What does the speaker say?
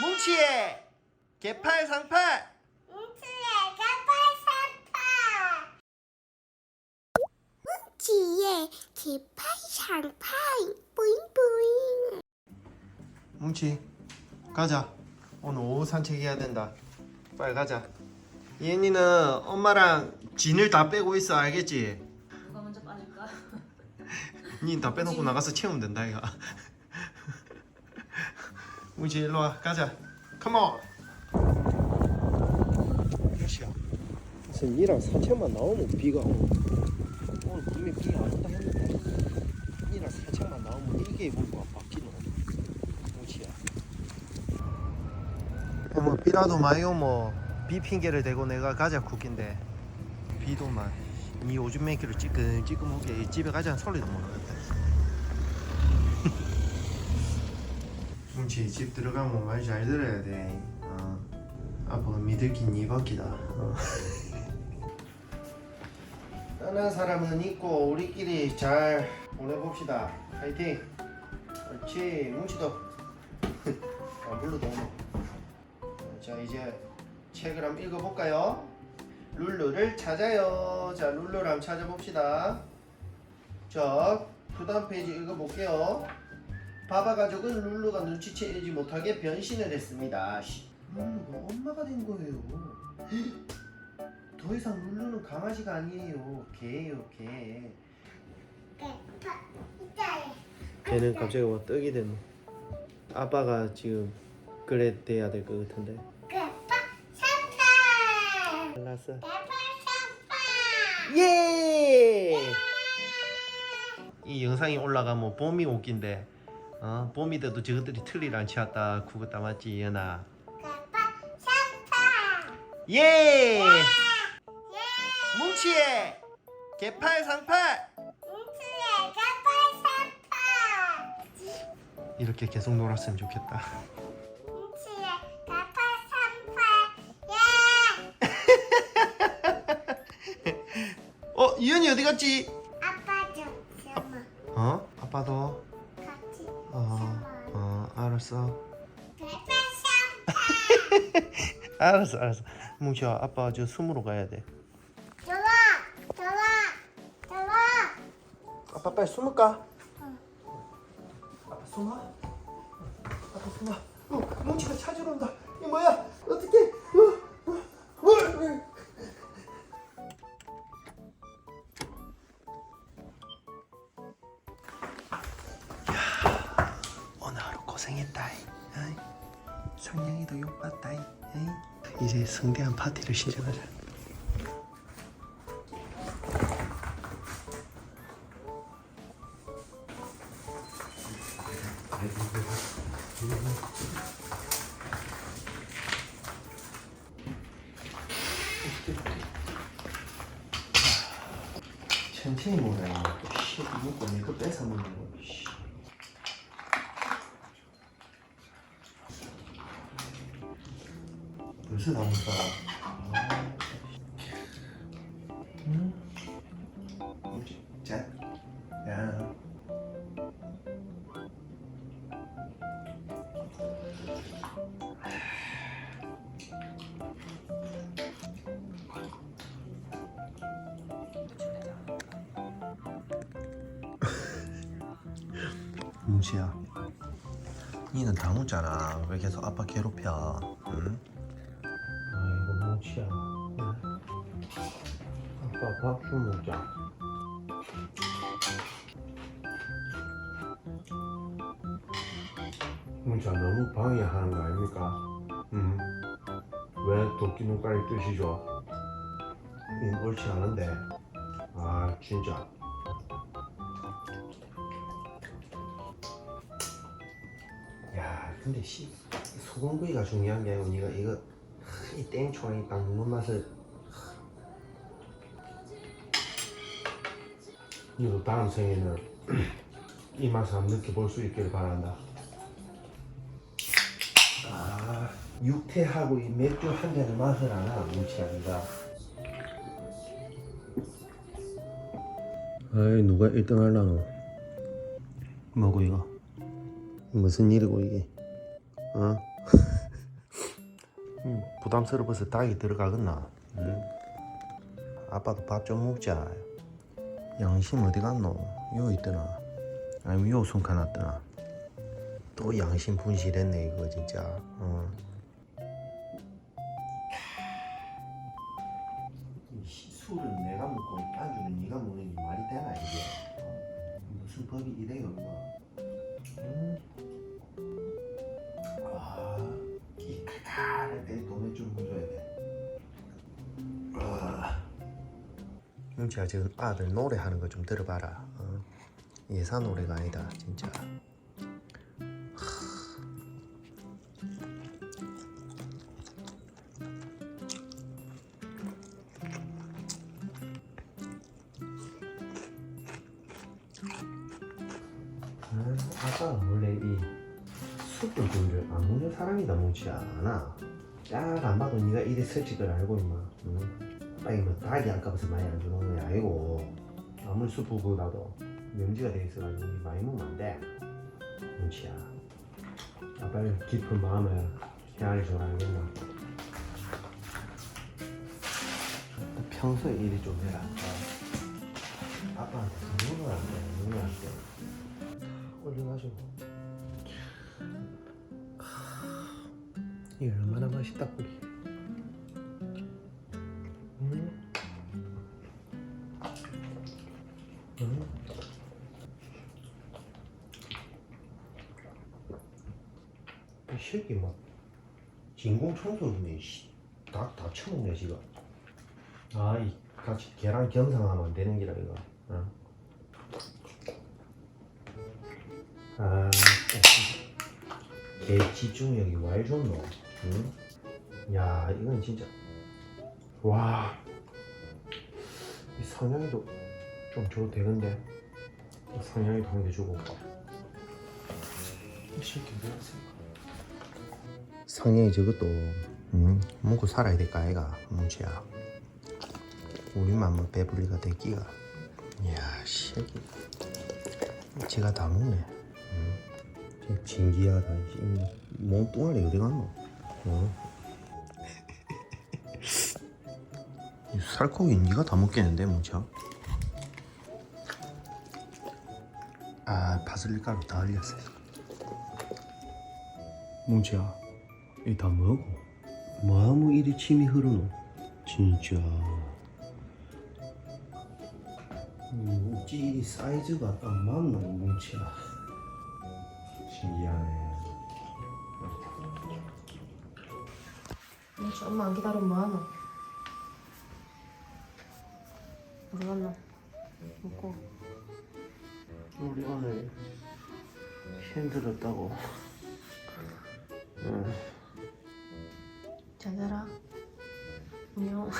뭉치의 개팔상팔. 지에 개팔상팔. 뿌잉뿌잉. 뭉치 가자. 오늘 오후 산책해야 된다. 빨리 가자. 예니는 엄마랑 진을 다 빼고 있어 알겠지? 누가 먼저 빠질까? 니 다 빼놓고 나가서 채우면 된다 이거 뭉치 일로 와 가자. 컴온 몇시야 무슨 니랑 산책만 나오면 비가 오고. 오늘 분명히 비안 온다 했는데 니랑 산책만 나오면 이게 뭐가 바뀌노. 뭉치야. 뭐 비라도 많이 오면 비 핑계를 대고 내가 가자 국인데. 비도 막니 오줌 맨기로 찌끈찌끈하게 집에 가자는 소리도 못 하겠다 뭉치 집 들어가면 말 잘 들어야 돼 어. 아빠가 믿을긴 니 밖이다 어. 떠난 사람은 있고 우리끼리 잘 보내봅시다 파이팅 그렇지 뭉치도 아 물러도 오노 자 이제 책을 한번 읽어볼까요? 룰루를 찾아요. 자, 룰루를 한번 찾아봅시다. 자, 그 다음 페이지 읽어볼게요. 바바 가족은 룰루가 눈치채지 못하게 변신을 했습니다. 쉿. 룰루가 엄마가 된 거예요. 더 이상 룰루는 강아지가 아니에요. 개예요, 개. 걔는 갑자기 뭐 떡이 되노. 아빠가 지금 그래 돼야 될 것 같은데. 알았어. 예! 이 영상이 올라가면 봄이 오긴데 어? 봄이 돼도 저것들이 틀리를 안 치웠다 그거 맞지 이현아 개파상팔 예! 뭉치의 개팔 상팔 뭉치의 개파상팔 이렇게 계속 놀았으면 좋겠다 뭉치의 개파상팔 예 어? 이현이 어디 갔지? 아빠 좀 sama 어? 아빠도? 어, 어 알았어 알았어 알았어 뭉치야 아빠 저 숨으로 가야 돼 좋아 좋아 좋아 아빠 빨리 숨을까? 아빠 숨어? 아빠 숨어. 어, 뭉치가 찾으러 온다. 이 뭐야? 어떻게? 어, 어, 어. 야, 고생했다. 어이. 성냥이도 욕봤다. 어이. 이제 성대한 파티를 시작하자. 천천히 먹고 내거 뺏어 먹는 거. 벌써 다 먹다. 음. 자, 야. 뭉치야 니는 다 묻잖아 왜 계속 아빠 괴롭혀 응? 아빠 밥 좀 먹자 문자 너무 방해하는 거 아닙니까? 음. 왜 도끼 눈깔이 뜨시죠? 음, 옳지 않은데. 아, 진짜. 야 근데 씨 소금구이가 중요한 게 아니고 니가 이거 이 땡초랑 이 딱 먹는 맛을 너도 다음 생에는 이 맛을 한번 느껴볼 수 있기를 바란다. 아 육태하고 이 맥주 한 잔의 맛을 뭉치야 니가 아이 누가 1등 하려노 뭐고 이거 무슨 일이고 이게 어? 부담스러워서 닭이 들어가겠나? 응? 아빠도 밥 좀 먹자. 양심 어디 갔노? 요 있더나. 아니면 요 숨겨놨더나. 또 양심 분실했네 이거 진짜. 어. 술은 내가 먹고 안 영지야 지금 아들 노래하는 거 좀 들어봐라. 어? 예사 노래가 아니다 진짜. 아, 아빠는 원래 이안 먹는 사람이다 뭉치 않아. 딱 안 봐도 네가 이래 걸 알고 임마. 응? 아이 뭐 닭이 아까워서 많이 안 주는 게 아니고 아무리 숯불보다도 명지가 돼 있어가지고 니 많이 먹으면 안 돼. 뭉치야. 아빠의 깊은 마음을 헤아려 줄 알겠나? 평소에 일이 좀 해라. 어. 아빠한테 눈을 안 돼, 눈을 안 돼. 올려가지고 이게 얼마나 맛있다 꿀이 이 새끼 막 진공 청소기네 다다 쳐먹네 지금 아이 같이 겸상하면 안 되는 기라 이거 어? 아, 개 집중력이 와이 좋노. 응? 야, 이건 진짜 와. 이 성냥이도 좀 줘도 되는데 성냥이도 한개 주고. 이 새끼 뭐였을까? 성냥이 저것도 응? 먹고 살아야 될까 아이가 뭉치야. 우리만 뭐 배불리가 됐기가. 야, 새끼. 제가 다 먹네. 응. 진짜 진기하다. 이 몸뚱아리 어디 갔노? 어? 이 살코기 니가 다 먹겠는데 뭉쳐? 아 파슬리 가루 다 흘렸어. 뭉치야, 이다 먹어. 뭐하면 이리 침이 흐르노? 진짜. 음, 어찌 이 사이즈가 딱 맞노 뭉치야. 신기하네. 뭉치 엄마 안 기다리면 뭐하노? 어디 갔노? 먹고 우리 오늘 힘들었다고. 응. 잘 자라 안녕